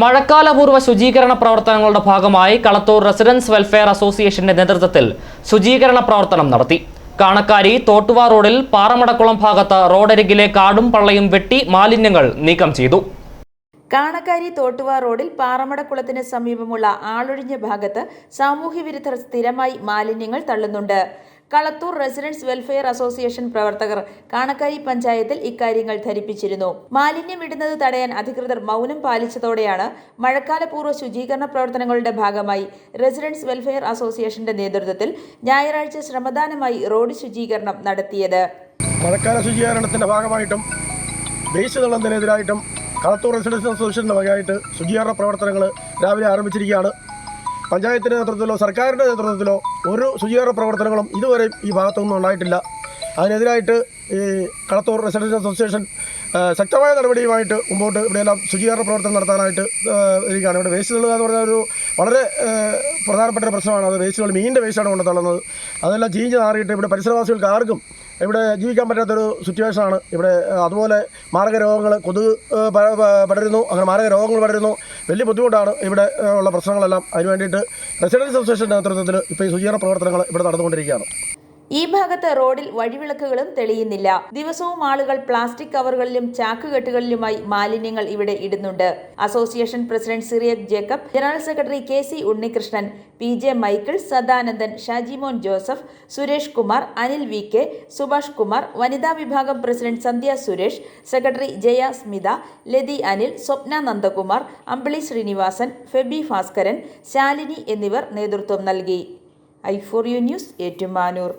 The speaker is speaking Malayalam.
മഴക്കാലപൂർവ ശുചീകരണ പ്രവർത്തനങ്ങളുടെ ഭാഗമായി കളത്തൂർ റെസിഡൻസ് വെൽഫെയർ അസോസിയേഷന്റെ നേതൃത്വത്തിൽ ശുചീകരണ പ്രവർത്തനം നടത്തി. കാണക്കാരി തോട്ടുവാ റോഡിൽ പാറമടക്കുളം ഭാഗത്ത് റോഡരികിലെ കാടും പള്ളയും വെട്ടി മാലിന്യങ്ങൾ നീക്കം ചെയ്തു. കാണക്കാരി തോട്ടുവാ റോഡിൽ പാറമടക്കുളത്തിന് സമീപമുള്ള ആളൊഴിഞ്ഞ ഭാഗത്ത് സാമൂഹ്യവിരുദ്ധർ സ്ഥിരമായി മാലിന്യങ്ങൾ തള്ളുന്നുണ്ട്. കളത്തൂർ റെസിഡൻസ് വെൽഫെയർ അസോസിയേഷൻ പ്രവർത്തകർ കാണക്കാരി പഞ്ചായത്തിൽ ഇക്കാര്യങ്ങൾ ധരിപ്പിച്ചിരുന്നു. മാലിന്യം ഇടുന്നത് തടയാൻ അധികൃതർ മൗനം പാലിച്ചതോടെയാണ് മഴക്കാലപൂർവ ശുചീകരണ പ്രവർത്തനങ്ങളുടെ ഭാഗമായി റെസിഡൻസ് വെൽഫെയർ അസോസിയേഷന്റെ നേതൃത്വത്തിൽ ഞായറാഴ്ച ശ്രമദാനമായി റോഡ് ശുചീകരണം നടത്തിയത്. മഴക്കാല ശുചീകരണത്തിന്റെ ഭാഗമായിട്ടും വേസ്റ്റ് കളത്തൂർ റെസിഡൻസ് അസോസിയേഷന്റെ വകയായിട്ട് ശുചീകരണ പ്രവർത്തനങ്ങൾ രാവിലെ ആരംഭിച്ചിരിക്കുകയാണ്. പഞ്ചായത്തിന്റെ നേതൃത്വത്തിലോ സർക്കാരിന്റെ നേതൃത്വത്തിലോ ഒരു ശുചീകരണ പ്രവർത്തനങ്ങളും ഇതുവരെ ഈ ഭാഗത്തൊന്നും ഉണ്ടായിട്ടില്ല. അതിനെതിരായിട്ട് ഈ കളത്തൂർ റെസിഡൻസ് അസോസിയേഷൻ ശക്തമായ നടപടിയുമായിട്ട് മുമ്പോട്ട് ഇവിടെയെല്ലാം ശുചീകരണ പ്രവർത്തനം നടത്താനായിട്ട് ഇരിക്കുകയാണ്. ഇവിടെ വേസ്റ്റ് തള്ളുക എന്ന് പറഞ്ഞാൽ ഒരു വളരെ പ്രധാനപ്പെട്ട ഒരു പ്രശ്നമാണ്. അത് വേസ്റ്റുകൾ മീനിന്റെ വേസ്റ്റാണ് കൊണ്ട് തള്ളുന്നത്. അതെല്ലാം ചീഞ്ഞ് നാറിയിട്ട് ഇവിടെ പരിസരവാസികൾക്ക് ആർക്കും ഇവിടെ ജീവിക്കാൻ പറ്റാത്തൊരു സിറ്റുവേഷനാണ് ഇവിടെ അതുപോലെ മാരക രോഗങ്ങൾ കൊതുക് പടരുന്നു. അങ്ങനെ മാരക രോഗങ്ങൾ പടരുന്നു. വലിയ ബുദ്ധിമുട്ടാണ് ഇവിടെ ഉള്ള പ്രശ്നങ്ങളെല്ലാം. അതിന് വേണ്ടിയിട്ട് റെസിഡൻസ് അസോസിയേഷൻ നേതൃത്വത്തിൽ ഇപ്പോൾ ഈ ശുചീകരണ പ്രവർത്തനങ്ങൾ ഇവിടെ നടന്നുകൊണ്ടിരിക്കുകയാണ്. ഈ ഭാഗത്ത് റോഡിൽ വഴിവിളക്കുകളും തെളിയുന്നില്ല. ദിവസവും ആളുകൾ പ്ലാസ്റ്റിക് കവറുകളിലും ചാക്കുകെട്ടുകളിലുമായി മാലിന്യങ്ങൾ ഇവിടെ ഇടുന്നുണ്ട്. Association president Cyriac Jacob general secretary K C Unnikrishnan P J Michael Sadanandan Shajimon Joseph Suresh Kumar Anil V K Subhash Kumar വനിതാ വിഭാഗം പ്രസിഡന്റ് സന്ധ്യ സുരേഷ് സെക്രട്ടറി ജയ സ്മിത ലതി അനിൽ സ്വപ്ന നന്ദകുമാർ അമ്പിളി ശ്രീനിവാസൻ ഫെബി ഭാസ്കരൻ ശാലിനി എന്നിവർ നേതൃത്വം നൽകി. I for you news Ettumanoor.